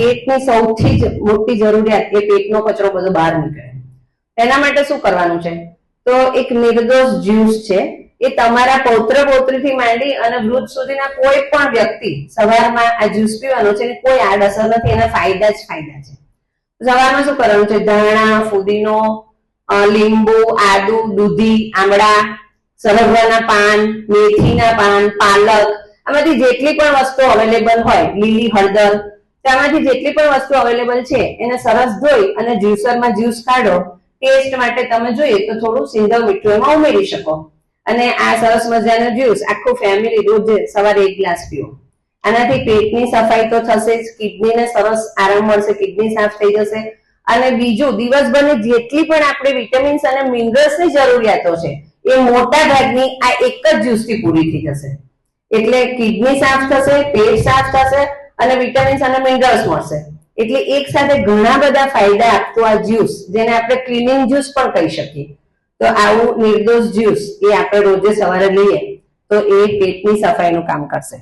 પેટની સૌથી મોટી જરૂરિયાત એ પેટનો કચરો બધો બહાર નીકળે. એના માટે શું કરવાનું છે? તો એક નિર્દોષ જ્યુસ છે, એ તમારા પૌત્ર પૌત્રીથી માંડી અને વૃદ્ધ સુધીના કોઈ પણ વ્યક્તિ સવારમાં આ જ્યુસ પીવાનો છે કોઈ આડઅસર નથી, એના ફાયદા જ ફાયદા છે. સવારમાં શું કરવાનું છે? ધાણા, ફુદીનો લીંબુ, આદુ, દૂધી, આમળા, સરગવાના પાન, મેથીના પાન, પાલક આમાંથી જેટલી પણ વસ્તુ અવેલેબલ હોય, લીલી હળદર તેમાંથી જેટલી પણ વસ્તુ અવેલેબલ છે, એને સરસ ધોઈ અને જ્યુસરમાં જ્યુસ કાઢો, ટેસ્ટ માટે તમે જોઈએ તો થોડું સિંધવ મીઠું એમાં ઉમેરી શકો. અને આ સરસ મજાનો જ્યુસ આખું ફેમિલી રોજ સવારે એક ગ્લાસ પીવો આનાથી પેટની સફાઈ તો થશે જ, કિડનીને સરસ આરામ મળશે, કિડની સાફ થઈ જશે. અને બીજું, દિવસભરની જેટલી પણ આપણે વિટામિન્સ અને મિનરલ્સની જરૂરિયાતો છે, એ મોટા ભાગની આ એક જ જ્યુસથી પૂરી થઈ જશે. એટલે કિડની સાફ થશે, પેટ સાફ થશે અને વિટામિન્સ અને મિનરલ્સ મળશે. એટલે એક સાથે ઘણા બધા ફાયદા આપતું આ જ્યુસ, જેને આપણે ક્લિનિંગ જ્યુસ પણ કહી શકીએ. તો આવું નિર્દોષ જ્યુસ એ આપણે રોજે સવારે લઈએ, તો એ પેટની સફાઈનું કામ કરશે.